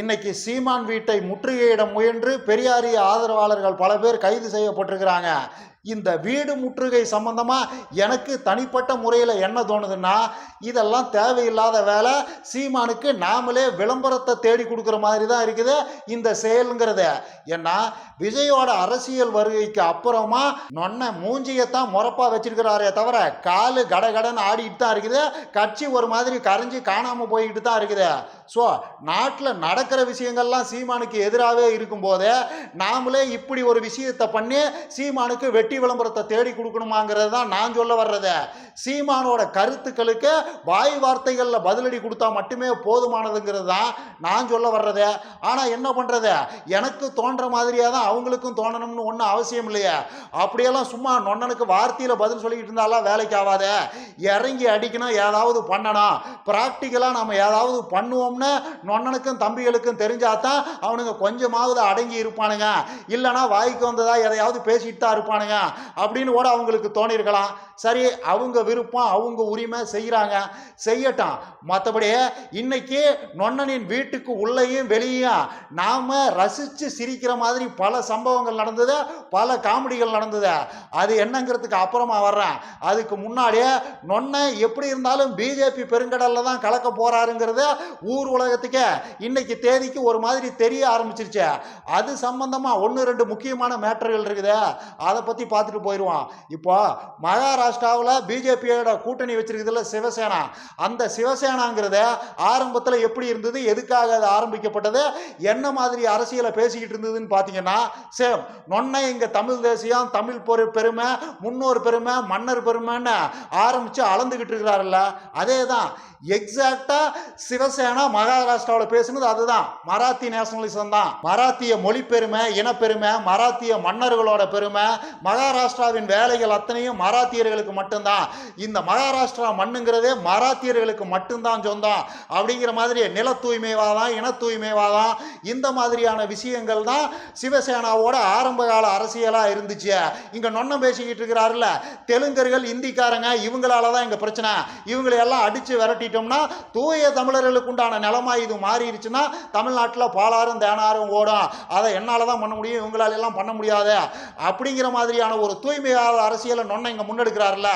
இன்னைக்கு சீமான் வீட்டை முற்றுகையிட முயன்று பெரியாரிய ஆதரவாளர்கள் பல பேர் கைது செய்யப்பட்டிருக்கிறாங்க. இந்த வீடு முற்றுகை சம்பந்தமா எனக்கு தனிப்பட்ட முறையில் என்ன தோணுதுன்னா இதெல்லாம் தேவையில்லாத வேலை சீமானுக்கு நாமளே விளம்பரத்தை தேடி கொடுக்குற மாதிரி தான் இருக்குது இந்த செயலுங்கிறத. ஏன்னா விஜயோட அரசியல் வருகைக்கு அப்புறமா நொன்ன மூஞ்சியத்தான் முறப்பாக வச்சிருக்கிறாரே தவிர காலு கடகடன்னு ஆடிட்டு தான் இருக்குது. கட்சி ஒரு மாதிரி கரைஞ்சி காணாமல் போய்கிட்டு தான் இருக்குது. ஸோ நாட்டில் நடக்கிற விஷயங்கள்லாம் சீமானுக்கு எதிராகவே இருக்கும்போதே நாமளே இப்படி ஒரு விஷயத்தை பண்ணி சீமானுக்கு வெட்டி விளம்பரத்தை தேடி கொடுக்கணுமாங்கிறது தான் நான் சொல்ல வர்றது. சீமானோட கருத்துக்களுக்கு வாய் வார்த்தைகளில் பதிலடி கொடுத்தா மட்டுமே போதுமானதுங்கிறது தான் நான் சொல்ல வர்றது. ஆனால் என்ன பண்ணுறது எனக்கு தோன்ற மாதிரியாக தான் அவங்களுக்கும் தோணணும்னு ஒன்றும் அவசியம் இல்லையே. அப்படியெல்லாம் சும்மா நொன்னனுக்கு வார்த்தையில் பதில் சொல்லிக்கிட்டு இருந்தாலாம் வேலைக்கு ஆகாதே இறங்கி அடிக்கணும் ஏதாவது பண்ணணும். ப்ராக்டிக்கலாக நம்ம ஏதாவது பண்ணுவோம் பண்ணுவோம்னு நொன்னனுக்கும் தம்பிகளுக்கும் தெரிஞ்சாதான் அவனுங்க கொஞ்சமாவது அடங்கி இருப்பானுங்க. இல்லைனா வாய்க்கு வந்ததா எதையாவது பேசிட்டு தான் இருப்பானுங்க அப்படின்னு கூட அவங்களுக்கு தோணியிருக்கலாம். சரி அவங்க விருப்பம் அவங்க உரிமை செய்கிறாங்க செய்யட்டும். மற்றபடி இன்னைக்கு நொன்னனின் வீட்டுக்கு உள்ளேயும் வெளியும் நாம் ரசித்து சிரிக்கிற மாதிரி பல சம்பவங்கள் நடந்தது பல காமெடிகள் நடந்தது. அது என்னங்கிறதுக்கு அப்புறமா வர்றேன். அதுக்கு முன்னாடியே நொன்னை எப்படி இருந்தாலும் பிஜேபி பெருங்கடலில் தான் கலக்க போகிறாருங்கிறத ஊர் உலகத்துக்கே இன்னைக்கு தேதிக்கு ஒரு மாதிரி தெரிய ஆரம்பிச்சிருச்சு. அது சம்பந்தமாக ஒன்று ரெண்டு முக்கியமான மேட்டர்கள் இருக்குது. அதை பற்றி பார்த்துட்டு போயிடுவோம் இப்போ மகாராஷ்டிராவில் பிஜேபியோட கூட்டணி வச்சிருக்கிறதுல சிவசேனா. அந்த சிவசேனாங்கிறத ஆரம்பத்தில் எப்படி இருந்தது? எதுக்காக அது ஆரம்பிக்கப்பட்டது? என்ன மாதிரி அரசியலை பேசிக்கிட்டு இருந்ததுன்னு பார்த்தீங்கன்னா சேம். நொன்னை எங்கள் தமிழ் தேசியம் தமிழ் பொரு பெருமை முன்னோர் பெருமை மன்னர் பெருமைன்னு ஆரம்பித்து அளந்துக்கிட்டு இருக்கிறாருல்ல. அதே தான் எக்ஸாக்டாக சிவசேனா மகாராஷ்டிராவில் பேசுனது அதுதான். மராத்தி நேஷனலிசம் தான். மராத்திய மொழி பெருமை இனப்பெருமை மராத்திய மன்னர்களோட பெருமை மகாராஷ்டிராவின் வேலைகள் அத்தனையும் மராத்தியர்களுக்கு மட்டும்தான். இந்த மகாராஷ்டிரா மண்ணுங்கிறதே மராத்தியர்களுக்கு மட்டும்தான் சொந்தம். அப்படிங்கிற மாதிரி நில தூய்மைவாதம் இன தூய்மைவாதம் இந்த மாதிரியான விஷயங்கள் தான் சிவசேனாவோட ஆரம்ப கால அரசியலாக இருந்துச்சு. இங்கே நொன்னம் பேசிக்கிட்டு இருக்கிறாருல்ல தெலுங்கர்கள் இந்திக்காரங்க இவங்களால தான் இங்கே பிரச்சனை. இவங்களை எல்லாம் அடித்து விரட்டிட்டோம்னா தூய தமிழர்களுக்கு உண்டான நிலமா இது மாறிடுச்சுன்னா தமிழ்நாட்டில் பாலாறும் தேனாரும் ஓடும். அதை என்னால் தான் பண்ண முடியும்? இவங்களால எல்லாம் பண்ண முடியாது. அப்படிங்கிற மாதிரியான ஒரு தூய்மையாக அரசியலை நொன்ன இங்கே முன்னெடுக்கிறாருல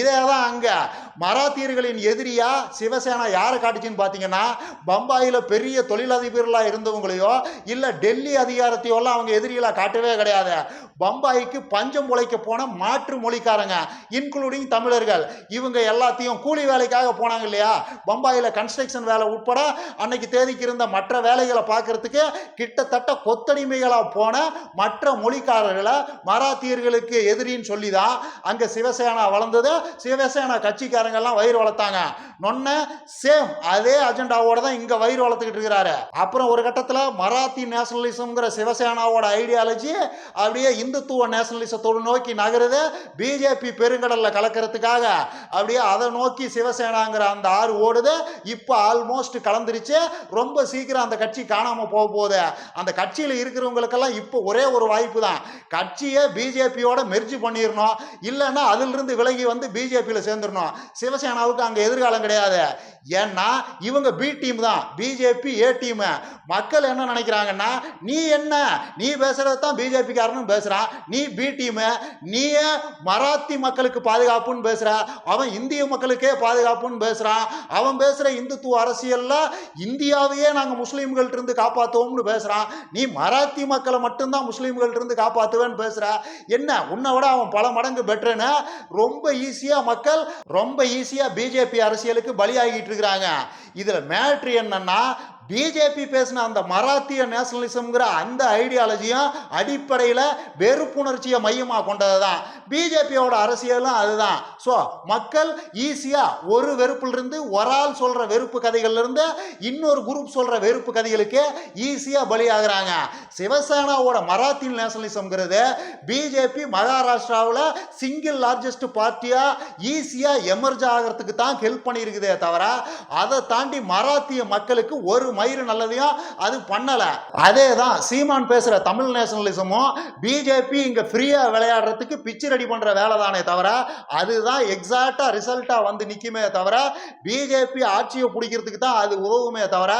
இதே தான் அங்கே. மராத்தியர்களின் எதிரியாக சிவசேனா யாரை காட்டுச்சுன்னு பார்த்தீங்கன்னா பம்பாயில் பெரிய தொழிலதிபர்களாக இருந்தவங்களையோ இல்லை டெல்லி அதிகாரத்தையோலாம் அவங்க எதிரிகளாக காட்டவே கிடையாது. பம்பாய்க்கு பஞ்சம் உழைக்க போன மாற்று மொழிக்காரங்க இன்க்ளூடிங் தமிழர்கள். இவங்க எல்லாத்தையும் கூலி வேலைக்காக போனாங்க இல்லையா? பம்பாயில் கன்ஸ்ட்ரக்ஷன் வேலை உட்பட அன்னைக்கு தேதிக்கு இருந்த மற்ற வேலைகளை பார்க்கறதுக்கு கிட்டத்தட்ட கொத்தடிமைகளாக போன மற்ற மொழிக்காரர்களை மராத்தியர்களுக்கு எதிரின்னு சொல்லி தான் அங்கே சிவசேனா வளர்ந்தது. சிவசேனா கட்சிக்காரங்கெல்லாம் வயிறு வளர்த்தாங்க. நொன்ன சேம் அதே அஜெண்டாவோட தான் இங்கே வயிறு வளர்த்துக்கிட்டு இருக்கிறாரு. அப்புறம் ஒரு கட்டத்தில் மராத்தி நேஷனலிசம்ங்கிற சிவசேனாவோட ஐடியாலஜி அப்படியே இந்துத்துவ நேஷனலிசத்தோடு நோக்கி நகருது. பிஜேபி பெருங்கடலில் கலக்கிறதுக்காக அப்படியே அதை நோக்கி சிவசேனாங்கிற அந்த ஆறு ஓடுது. இப்போ ஆல்மோஸ்ட் கலந்து கலந்துருச்சு ரொம்ப சீக்கிரம் அந்த கட்சி காணாமல் போக போகுது. அந்த கட்சியில் இருக்கிறவங்களுக்கெல்லாம் இப்போ ஒரே ஒரு வாய்ப்பு தான். கட்சியை பிஜேபியோட மெர்ஜி பண்ணிடணும் இல்லைன்னா அதிலிருந்து விலகி வந்து பிஜேபியில் சேர்ந்துடணும் சிவசேனாவுக்கு அங்கே எதிர்காலம் கிடையாது. ஏன்னா இவங்க பி டீம் தான். BJP A team. மக்கள் என்ன நினைக்கிறாங்கன்னா நீ என்ன? நீ பேசுறது தான் பிஜேபிக்காரனும் பேசுகிறான் நீ பி டீமு. நீ மராத்தி மக்களுக்கு பாதுகாப்புன்னு பேசுகிற அவன் இந்திய மக்களுக்கே பாதுகாப்புன்னு பேசுகிறான் அவன் பேசுகிற இந்துத்துவ அரசியலில் இந்தியாவையே நாங்கள் முஸ்லீம்கள்ட்ட இருந்து காப்பாற்றுவோம்னு பேசுகிறான் நீ மராத்தி மக்களை மட்டும்தான் முஸ்லீம்கள்ட்ட இருந்து காப்பாற்றுவேன்னு பேசுகிற என்ன உன்னை விட அவன் பல மடங்கு பெட்டர்னு ரொம்ப ஈஸியாக மக்கள் ரொம்ப ஈஸியாக பிஜேபி அரசியலுக்கு பலியாகிட்டு இருக்கிறாங்க. இதில் மேட்ரு என்னன்னா பிஜேபி பேசின அந்த மராத்திய நேஷனலிசம்ங்கிற அந்த ஐடியாலஜியும் அடிப்படையில் வெறுப்புணர்ச்சியை மையமாக கொண்டது தான் பிஜேபியோட அரசியலும் அதுதான். ஸோ மக்கள் ஈஸியாக ஒரு வெறுப்பிலிருந்து ஒரு ஆள் சொல்கிற வெறுப்பு கதைகள்லேருந்து இன்னொரு குரூப் சொல்கிற வெறுப்பு கதைகளுக்கு ஈஸியாக பலியாகிறாங்க. சிவசேனாவோட மராத்தி நேஷனலிசம்ங்கிறது பிஜேபி மகாராஷ்டிராவில் சிங்கிள் லார்ஜஸ்ட் பார்ட்டியாக ஈஸியாக எமர்ஜ் ஆகிறதுக்கு தான் ஹெல்ப் பண்ணியிருக்குதே தவிர அதை தாண்டி மராத்திய மக்களுக்கு ஒரு மயிறு நல்லதையும் அது பண்ணல. அதே தான் சீமான் பேசுற தமிழ் நேஷனலிசமும் பிஜேபி இங்க ஃப்ரீயா விளையாடுறதுக்கு பிச்சு ரெடி பண்ற வேலை தானே தவிர அதுதான் எக்ஸாக்டா ரிசல்ட்டா வந்து நிக்குமே தவிர பிஜேபி ஆட்சியை பிடிக்கிறதுக்கு தான் அது உதவுமே தவிர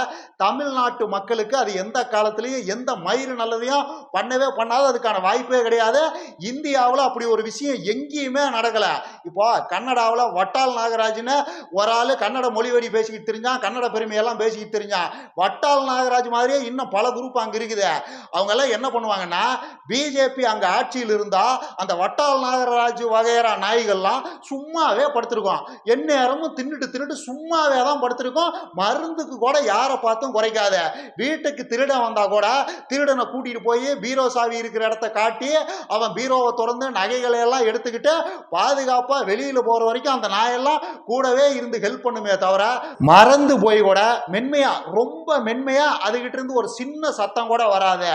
தமிழ்நாட்டு மக்களுக்கு அது எந்த காலத்திலையும் எந்த மயிறு நல்லதையும் பண்ணவே பண்ணாது அதுக்கான வாய்ப்பே கிடையாது. இந்தியாவில் அப்படி ஒரு விஷயம் எங்கேயுமே நடக்கல. இப்போ கன்னடாவில் வட்டால் நாகராஜ்னு ஒரு ஆள் கன்னட மொழி வழி பேசிக்கிட்டு தெரிஞ்சான் கன்னட பெருமையெல்லாம் பேசிக்கிட்டு தெரிஞ்சான். வட்டால் நாகராஜ் மாதிரியே இன்னும் பல குரூப் அங்கே இருக்குது. அவங்க எல்லாம் என்ன பண்ணுவாங்கன்னா பிஜேபி அங்கே ஆட்சியில் இருந்தால் அந்த வட்டால் நாகராஜ் வகையறா நாய்கள்லாம் சும்மாவே படுத்திருக்கோம். எந்நேரமும் தின்னுட்டு தின்னுட்டு சும்மாவே தான் படுத்திருக்கோம். மருந்துக்கு கூட யாரை பார்த்தும் குறைக்காத. வீட்டுக்கு திருடன் வந்தா கூட திருடனை கூட்டிட்டு போய் பீரோ சாவி இருக்கிற இடத்த காட்டி அவன் பீரோவை திறந்து நகைகளை எல்லாம் எடுத்துக்கிட்டு பாதுகாப்பா வெளியில போற வரைக்கும் அந்த நாயெல்லாம் கூடவே இருந்து ஹெல்ப் பண்ணுமே தவிர மறந்து போய் கூட மென்மையா ரொம்ப ரொம்ப மென்மையா அதுகிட்ட இருந்து ஒரு சின்ன சத்தம் கூட வராது.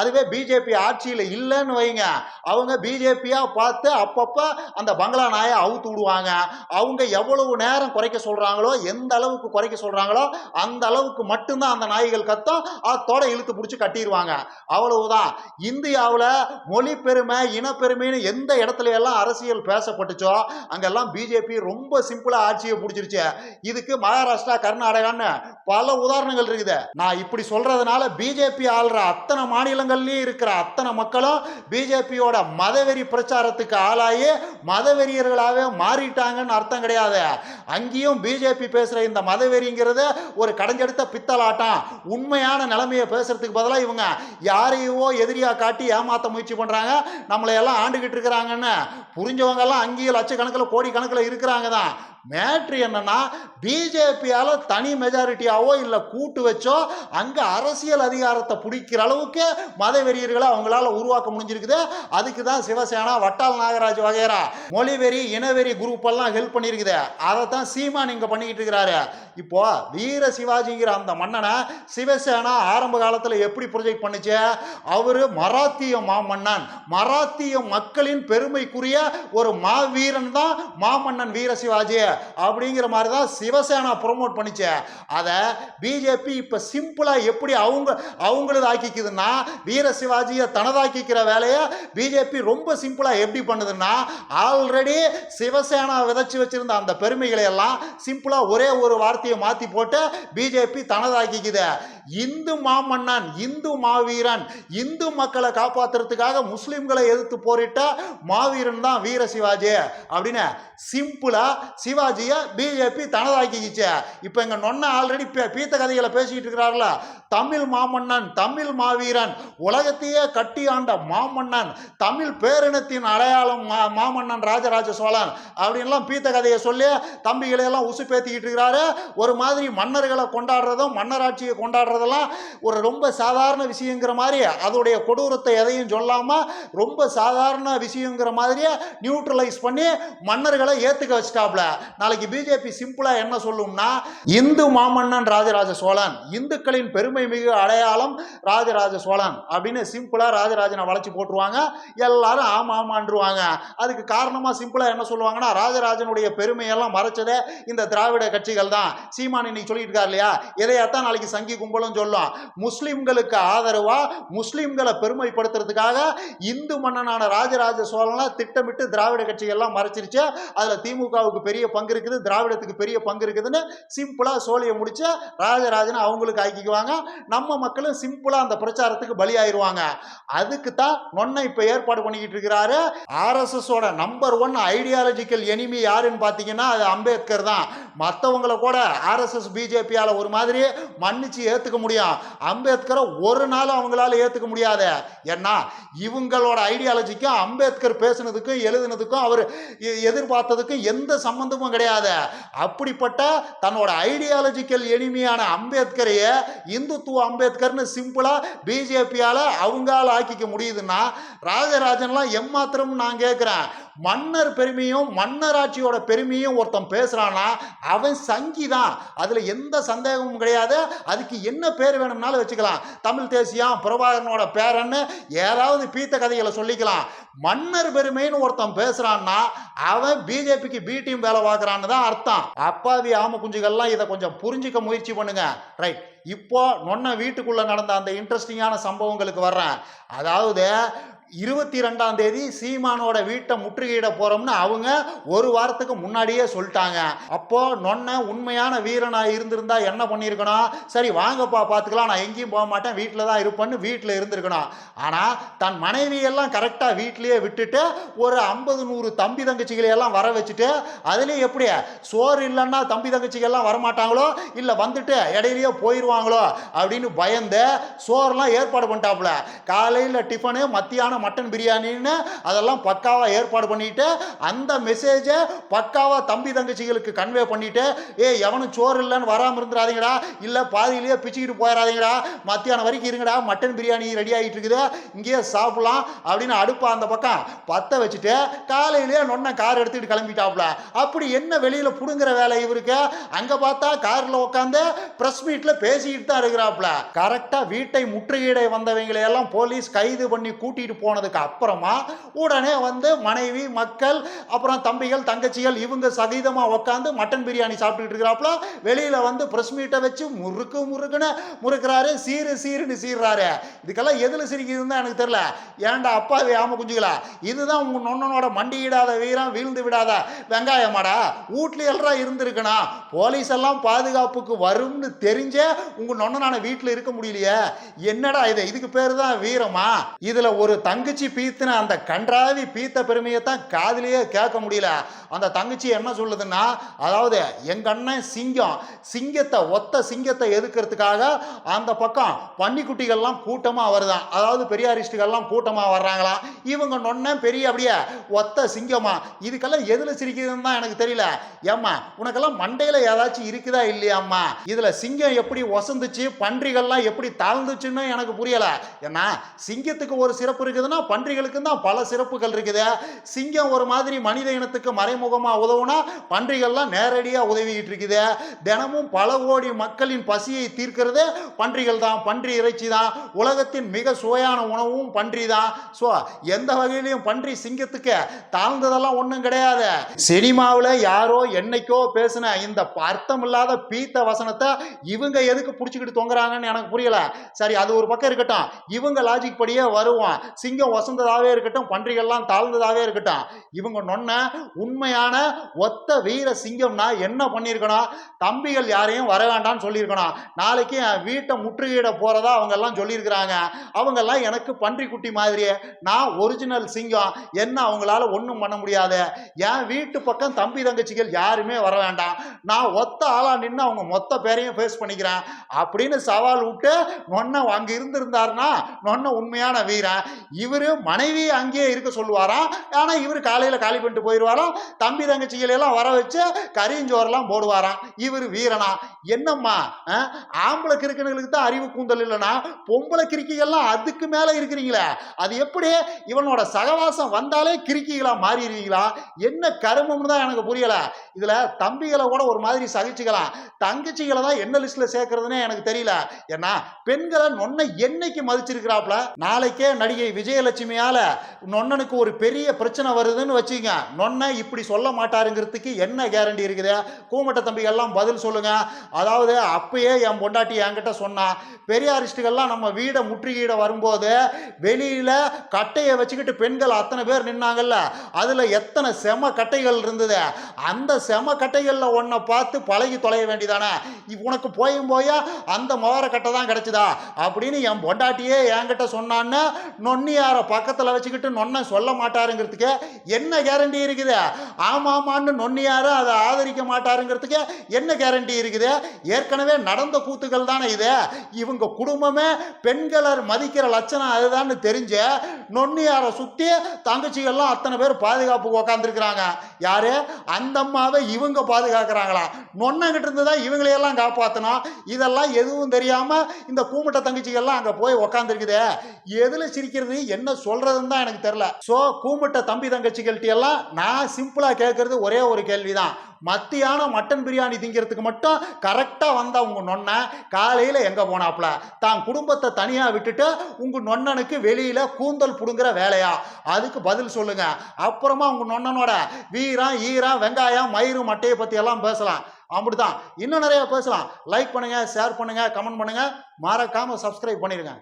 அதுவே பிஜேபி ஆட்சியில் இல்லைன்னு வைங்க. அவங்க பிஜேபியா பார்த்து அப்பப்ப அந்த பங்களா நாயை அவுத்து விடுவாங்க. அவங்க எவ்வளவு நேரம் குறைக்க சொல்றாங்களோ எந்த அளவுக்கு குறைக்க சொல்றாங்களோ அந்த அளவுக்கு மட்டும்தான் அந்த நாய்கள் கத்தம். அதோட இழுத்து பிடிச்சி கட்டிடுவாங்க அவ்வளவுதான். இந்தியாவில் மொழி பெருமை இனப்பெருமைன்னு எந்த இடத்துல எல்லாம் அரசியல் பேசப்பட்டுச்சோ அங்கெல்லாம் பிஜேபி ரொம்ப சிம்பிளா ஆட்சியை பிடிச்சிருச்சு. இதுக்கு மகாராஷ்டிரா கர்நாடகான்னு பல உதாரணங்கள் இருக்குது. நான் இப்படி சொல்றதுனால பிஜேபி ஆள்ற அத்தனை மாநிலங்கள்லயும் இருக்கிற அத்தனை மக்களும் பிஜேபியோட மதவெறி பிரச்சாரத்துக்கு ஆளாகி மதவெறியர்களாகவே மாறிட்டாங்கன்னு அர்த்தம் கிடையாது. அங்கேயும் பிஜேபி பேசுற இந்த மதவெறிங்கிறது ஒரு கடைஞ்செடுத்த பித்தலாட்டம். உண்மையான நிலைமையை பேசுறதுக்கு பதிலாக இவங்க யாரையோ எதிரியா காட்டி ஏமாத்த முயற்சி பண்றாங்க. நம்மளை எல்லாம் ஆண்டுகிட்டு இருக்கிறாங்கன்னு. புரிஞ்சவங்க எல்லாம் அங்கேயும் லட்சக்கணக்கில் கோடி கணக்கில் இருக்கிறாங்க தான். மேட்ரு என்னன்னா பிஜேபியால தனி மெஜாரிட்டியாவோ இல்லை கூட்டு வச்சோ அங்க அரசியல் அதிகாரத்தை பிடிக்கிற அளவுக்கு மத வெறியர்களை அவங்களால உருவாக்க முடிஞ்சிருக்குது. அதுக்கு தான் சிவசேனா வட்டால் நாகராஜ் வகைரா மொழிவெறி இனவெறி குரூப் எல்லாம் ஹெல்ப் பண்ணியிருக்குது அதை தான் சீமான் இங்க பண்ணிக்கிட்டு இருக்கிறாரு இப்போ வீர சிவாஜிங்கிற அந்த மன்னனை சிவசேனா ஆரம்ப காலத்தில் எப்படி ப்ரொஜெக்ட் பண்ணுச்சு? அவரு மராத்திய மாமன்னன். மராத்திய மக்களின் பெருமைக்குரிய ஒரு மாவீரன் தான் மாமன்னன் வீர சிவாஜி. அப்படிங்கிற மாதிரி தான் சிவசேனா ப்ரொமோட் பண்ணிச்சு. அதை பிஜேபி இப்போ சிம்பிளாக எப்படி அவங்க அவங்களது ஆக்கிக்குதுன்னா வீர சிவாஜியை தனதாக்கிக்கிற வேலையை பிஜேபி ரொம்ப சிம்பிளாக எப்படி பண்ணுதுன்னா ஆல்ரெடி சிவசேனா விதைச்சி வச்சிருந்த அந்த பெருமைகளை எல்லாம் சிம்பிளாக ஒரே ஒரு வார்த்தையை மாற்றி போட்டு பிஜேபி தனதாக்கிக்குது. இந்து மாமன்னன் இந்து மாவீரன் இந்து மக்களை காப்பாத்துறதுக்காக முஸ்லிம்களை எதிர்த்து போரிட்ட மாவீரன் தான் வீர சிவாஜி அப்படின்னு சிம்பிளா சிவாஜியை பிஜேபி தனதாக்கிக்கிச்சு. இப்போ எங்க நொன்ன ஆல்ரெடி பீத்த கதைகளை பேசிக்கிட்டு இருக்கிறார்கள தமிழ் மாமன்னன் தமிழ் மாவீரன் உலகத்தையே கட்டி ஆண்ட மாமன்னன் தமிழ் பேரினத்தின் அடையாளம் மா மாமன்னன் ராஜராஜ சோழன் அப்படின்லாம் பீத்த கதையை சொல்லி தம்பிகளை எல்லாம் உசு பேத்திக்கிட்டு இருக்கிறாரு. ஒரு மாதிரி மன்னர்களை கொண்டாடுறதும் மன்னராட்சியை கொண்டாடுறதெல்லாம் ஒரு ரொம்ப சாதாரண விஷயங்கிற மாதிரி அதோடைய கொடூரத்தை எதையும் சொல்லாமல் ரொம்ப சாதாரண விஷயங்கிற மாதிரியே நியூட்ரலைஸ் பண்ணி மன்னர்களை ஏற்றுக்க வச்சிட்டாப்ல. நாளைக்கு பிஜேபி சிம்பிளாக என்ன சொல்லும்னா இந்து மாமன்னன் ராஜராஜ சோழன் இந்துக்களின் பெருமை மிகு அடையாளம் ராஜராஜ சோழன் அப்படின்னு சிம்பிளாக ராஜராஜனை வளைச்சு போட்டுருவாங்க. எல்லாரும் ஆமா ஆமான்றுவாங்க. அதுக்கு காரணமாக சிம்பிளாக என்ன சொல்லுவாங்கன்னா ராஜராஜனுடைய பெருமையெல்லாம் மறைச்சதே இந்த திராவிட கட்சிகள் தான். சீமான் இன்னைக்கு சொல்லிட்டு இருக்கார் இல்லையா? இதையத்தான் நாளைக்கு சங்கி கும்பலும் சொல்லும் முஸ்லிம்களுக்கு ஆதரவா? முஸ்லிம்களை பெருமைப்படுத்துறதுக்காக இந்து மன்னனான ராஜராஜ சோழனை திட்டமிட்டு திராவிட கட்சிகள்லாம் மறைச்சிருச்சு. அதில் திமுகவுக்கு பெரிய பங்கு இருக்குது திராவிடத்துக்கு பெரிய பங்கு இருக்குதுன்னு சிம்பிளாக சோழியை முடிச்சு ராஜராஜனை அவங்களுக்கு ஆக்கிக்குவாங்க. நம்ம மக்களும் சிம்பிளாக அந்த பிரச்சாரத்துக்கு பலியாயிருவாங்க. அதுக்கு தான் நொன்னை இப்போ ஏற்பாடு பண்ணிக்கிட்டு இருக்கிறாரு. ஆர்எஸ்எஸோட நம்பர் ஒன் ஐடியாலஜிக்கல் எனிமி யாருன்னு பார்த்தீங்கன்னா அது அம்பேத்கர் தான். மற்றவங்கள கூட ஆர்எஸ்எஸ் பிஜேபியால் ஒரு மாதிரி மன்னிச்சு ஏற்றுக்க முடியும் அம்பேத்கரை ஒரு நாள் அவங்களால ஏற்றுக்க முடியாது. ஏன்னா இவங்களோட ஐடியாலஜிக்கும் அம்பேத்கர் பேசுனதுக்கும் எழுதுனதுக்கும் அவர் எதிர்பார்த்ததுக்கும் எந்த சம்பந்தமும் கிடையாது. அப்படிப்பட்ட தன்னோட ஐடியாலஜிக்கல் எளிமையான அம்பேத்கரையே இந்துத்துவ அம்பேத்கர்னு சிம்பிளா பிஜேபியால அவங்களால ஆக்கிக்க முடியுதுன்னா ராஜராஜன்லாம் எம்மாத்திரம் நான் கேட்குறேன் மன்னர் பெருமையும் மன்னராட்சியோட பெருமையும் ஒருத்தன் பேசுகிறான்னா அவன் சங்கி தான் அதுல எந்த சந்தேகமும் கிடையாது. அதுக்கு என்ன பேர் வேணும்னாலும் வச்சுக்கலாம். தமிழ் தேசியம் பிரபாகரனோட பேரன்னு ஏதாவது பீத்த கதைகளை சொல்லிக்கலாம். மன்னர் பெருமைன்னு ஒருத்தன் பேசுறான்னா அவன் பிஜேபிக்கு பி டீம் வேலை பார்க்கறான்னு தான் அர்த்தம். அப்பாவி ஆம குஞ்சுகள்லாம் இதை கொஞ்சம் புரிஞ்சுக்க முயற்சி பண்ணுங்க. ரைட் இப்போ நொன்ன வீட்டுக்குள்ள நடந்த அந்த இன்ட்ரெஸ்டிங்கான சம்பவங்களுக்கு வர்றேன். அதாவது இருபத்தி ரெண்டாம் தேதி சீமானோட வீட்டை முற்றுகையிட போறோம்னு அவங்க ஒரு வாரத்துக்கு முன்னாடியே சொல்லிட்டாங்க. அப்போ நொன்ன உண்மையான வீரனா இருந்திருந்தா என்ன பண்ணியிருக்கணும்? சரி வாங்கப்பா பார்த்துக்கலாம் நான் எங்கேயும் போக மாட்டேன். வீட்டில் தான் இருப்பேன்னு வீட்டில் இருந்திருக்கணும். ஆனால் தன் மனைவியெல்லாம் கரெக்டாக வீட்டிலேயே விட்டுட்டு ஒரு ஐம்பது நூறு தம்பி தங்கச்சிகளை எல்லாம் வர வச்சுட்டு அதுலேயும் எப்படி? சோறு இல்லைன்னா தம்பி தங்கச்சிகள்லாம் வரமாட்டாங்களோ? இல்லை வந்துட்டு இடையிலேயே போயிடுவாங்களோ அப்படின்னு பயந்து சோறுலாம் ஏற்பாடு பண்ணிட்டாப்புல. காலையில் டிஃபனு மத்தியானம் மட்டன் பிரியாணின்னு அதெல்லாம் பக்காவாக ஏற்பாடு பண்ணிட்டு அந்த மெசேஜை பக்காவாக தம்பி தங்கச்சிகளுக்கு கன்வே பண்ணிட்டு ஏ எவனும் சோறு இல்லைன்னு வராமல் இருந்துடாதீங்கடா. இல்லை பாதியிலேயே பிச்சுக்கிட்டு போயிடாதீங்கடா. மத்தியானம் வரைக்கும் இருங்கடா. மட்டன் பிரியாணி ரெடி ஆகிட்டு இருக்குது இங்கேயே சாப்பிடலாம். அப்படின்னு அடுப்பா அந்த பக்கம் பற்ற வச்சுட்டு காலையிலேயே நொன்ன கார் எடுத்துக்கிட்டு கிளம்பிட்டாப்புல. அப்படி என்ன வெளியில் பிடுங்குற வேலை இவருக்கு? அங்கே பார்த்தா காரில் உட்காந்து ப்ரெஸ் மீட்டில் பேசிக்கிட்டு தான் இருக்கிறாப்புல. கரெக்டாக வீட்டை முற்றுகையிட வந்தவங்களை எல்லாம் போலீஸ் கைது பண்ணி கூட்டிகிட்டு போனதுக்கு அப்புறமா உடனே வந்து மனைவி மக்கள் அப்புறம் தம்பிகள் தங்கச்சிகள் இவங்க சகிதமாக உட்காந்து மட்டன் பிரியாணி சாப்பிட்டுக்கிட்டு இருக்கிறாப்புல வெளியில் வந்து ப்ரெஸ் மீட்டை வச்சு முறுக்கு முறுக்குன்னு முறுக்குறாரு. சீரு சீருன்னு சீர்றாரு இதுக்கெல்லாம் எதில் சிரிக்குதுன்னு தான் எனக்கு தெரியல. ஏன்டா அப்பாவே ஆம குஞ்சுகளா? இதுதான் உங்கள் நொண்ணனோட மண்டியிடாத வீரம் வீழ்ந்து விடாத வெங்காயமாடா? வீட்டில் எல்லாம் இருந்திருக்கணும். போலீஸ் எல்லாம் பாதுகாப்புக்கு வரும்னு தெரிஞ்சே உங்க நொண்ணனான வீட்டில் இருக்க முடியலையே. என்னடா இது? இதுக்கு பேர் தான் வீரமா? இதுல ஒரு தங்கச்சி பீத்தின அந்த கன்றாவி பீத்த பெருமையை தான் காதிலேயே கேட்க முடியல. அந்த தங்கச்சி என்ன சொல்லுதுன்னா அதாவது எங்க அண்ணன் சிங்கம் சிங்கத்தை ஒத்த சிங்கத்தை எதுக்கிறதுக்காக அந்த பக்கம் பன்னிக்குட்டிகள்லாம் கூட்டமாக வருதான். அதாவது பெரியாரிஸ்டுகள்லாம் கூட்டமாக வர்றாங்களாம் இவங்க நொன்ன பெரிய அப்படியே ஒத்த சிங்கமா? இதுக்கெல்லாம் எதில் சிரிக்குதுன்னு தான் எனக்கு தெரியல. ஏம்மா உனக்கெல்லாம் மண்டையில் ஏதாச்சும் இருக்குதா இல்லையாம்மா? இதில் சிங்கம் எப்படி ஒசந்துச்சு? பன்றிகள்லாம் எப்படி தாழ்ந்துச்சுன்னு எனக்கு புரியல. ஏன்னா சிங்கத்துக்கு ஒரு சிறப்பு இருக்குதுன்னா பன்றிகளுக்கு தான் பல சிறப்புகள் இருக்குது. சிங்கம் ஒரு மாதிரி மனித இனத்துக்கு மறைமுகமாக உதவுனா பன்றிகள்லாம் நேரடியாக உதவிக்கிட்டு இருக்குது. தினமும் பல கோடி மக்களின் பசியை தீர்க்கிறது பன்றிகள் தான். பன்றி இறைச்சி தான். உலகத்தின் மிக சுவையான உணவும் பன்றி தான். ஸோ எந்த வகையிலையும் பன்றி சிங்கத்துக்கு தாழ்ந்ததெல்லாம் ஒன்றும் கிடையாது. சினிமாவில் யாரோ என்னைக்கோ பேசின இந்த அர்த்தம் இல்லாத பீத்த வசனத்தை இவங்க எதுக்கு பிடிச்சிக்கிட்டு தொங்குறாங்கன்னு எனக்கு புரியல. சரி அது ஒரு பக்கம் இருக்கட்டும். இவங்க லாஜிக் படியே வருவோம் சிங்கம் வசந்ததாகவே இருக்கட்டும் பன்றிகள்லாம் தாழ்ந்ததாகவே இருக்கட்டும். இவங்க நொன்ன உண்மையான ஒத்த வீர சிங்கம்னா என்ன பண்ணியிருக்கணும் தம்பிகள் யாரையும் வர வேண்டாம்னு சொல்லியிருக்கணும் நாளைக்கு என் வீட்டை முற்றுகையிட போகிறதா அவங்க எல்லாம் சொல்லியிருக்கிறாங்க. அவங்கெல்லாம் எனக்கு பன்றி குட்டி மாதிரியே. நான் ஒரிஜினல் சிங்கம். என்ன அவங்களால ஒன்றும் பண்ண முடியாது. என் வீட்டு பக்கம் தம்பி தங்கச்சிகள் யாருமே வர வேண்டாம் நான் ஒத்த ஆளா நின்று அவங்க மொத்த பேரையும் ஃபேஸ் பண்ணிக்கிறேன். அப்படின்னு சவால் விட்டு நொன்ன அங்கே இருந்திருந்தாருன்னா நொன்ன உண்மையான வீரன். இவர் மனைவி அங்கேயே இருக்க சொல்லுவாராம் ஆனால் இவர் காலையில் காலி பண்ணிட்டு போயிடுவாராம் தம்பி தங்கச்சிகளெல்லாம் வர வச்சு கரியஞ்சோரெல்லாம் போடுவாராம் இவர் வீரனா? என்னம்மா ஆம்பளை கிறுக்கணுங்களுக்கு தான் அறிவு கூந்தல் இல்லைன்னா பொம்பளை கிறுக்கிகள்லாம் அதுக்கு மேலே இருக்கிறீங்களே. அது எப்படி? இவனோட சகவாசம் வந்தாலே கிறுக்கிகளா மாறிடுவீங்களா? என்ன கருமம்னு தான் எனக்கு புரியலை. இதில் தம்பிகளை கூட ஒரு மாதிரி சகிச்சுக்கலாம். தங்கச்சிகளை தான் என்ன லிஸ்ட்டில் சேர்க்கறதுனே எனக்கு தெரியல. ஏன்னா பெண்களை நொன்னை என்னைக்கு மதிச்சிருக்கிறாப்ல நாளைக்கே நடிகை விஜய் விஜயலட்சுமியால நொன்னனுக்கு ஒரு பெரிய பிரச்சனை வருதுன்னு வச்சுங்க நொன்னை இப்படி சொல்ல மாட்டாருங்கிறதுக்கு என்ன கேரண்டி இருக்குது? கூமட்ட தம்பிகள்லாம் பதில் சொல்லுங்க. அதாவது அப்பயே என் பொண்டாட்டி என்கிட்ட சொன்னான் பெரியாரிஸ்டுகள்லாம் நம்ம வீடை முற்றுகையிட வரும்போது வெளியில கட்டையை வச்சுக்கிட்டு பெண்கள் அத்தனை பேர் நின்னாங்கல்ல அதுல எத்தனை செம கட்டைகள் இருந்தது? அந்த செம கட்டைகள்ல ஒன்றை பார்த்து பழகி தொலைய வேண்டியதானே? உனக்கு போயும் போயா அந்த மோர கட்டை தான் கிடைச்சதா? அப்படின்னு என் பொண்டாட்டியே என்கிட்ட சொன்னான்னு பெரியாரை பக்கத்தில் வச்சுக்கிட்டு நொன்ன சொல்ல மாட்டாருங்கிறதுக்கு என்ன கேரண்டி இருக்குது? ஆமாமான்னு நொன்னியாரை அதை ஆதரிக்க மாட்டாருங்கிறதுக்கு என்ன கேரண்டி இருக்குது? ஏற்கனவே நடந்த கூத்துக்கள் தானே இது. இவங்க குடும்பமே பெண்களை மதிக்கிற லட்சணம் அதுதான்னு தெரிஞ்ச நொன்னியாரை சுற்றி தங்கச்சிகள்லாம் அத்தனை பேர் பாதுகாப்புக்கு உக்காந்துருக்குறாங்க. யாரு? அந்த அம்மாவை இவங்க பாதுகாக்கிறாங்களா? நொன்னங்கிட்ட இருந்து தான் இவங்களையெல்லாம் காப்பாற்றணும் இதெல்லாம் எதுவும் தெரியாமல் இந்த கூமுட்ட தங்கச்சிகள்லாம் அங்கே போய் உக்காந்துருக்குது. எதில் சிரிக்கிறது? என்ன சொல்றதுன்னு தான் எனக்கு தெரில ஸோ கூமுட்ட தம்பி தங்கச்சிகள்கிட்ட எல்லாம் நான் சிம்பிளாக கேட்குறது ஒரே ஒரு கேள்வி தான் மத்தியானம் மட்டன் பிரியாணி திங்கிறதுக்கு மட்டும் கரெக்டாக வந்தால் உங்கள் நொண்ணை காலையில் எங்கே போனாப்புல? தான் குடும்பத்தை தனியாக விட்டுட்டு உங்கள் நொண்ணனுக்கு வெளியில் கூந்தல் பிடுங்குற வேலையா? அதுக்கு பதில் சொல்லுங்க. அப்புறமா உங்கள் நொண்ணனோட வீரம் ஈரம் வெங்காயம் மயிறு மட்டையை பற்றி எல்லாம் பேசலாம். அப்படிதான் இன்னும் நிறைய பேசலாம். லைக் பண்ணுங்க ஷேர் பண்ணுங்க கமெண்ட் பண்ணுங்க. மறக்காம சப்ஸ்கிரைப் பண்ணிடுங்க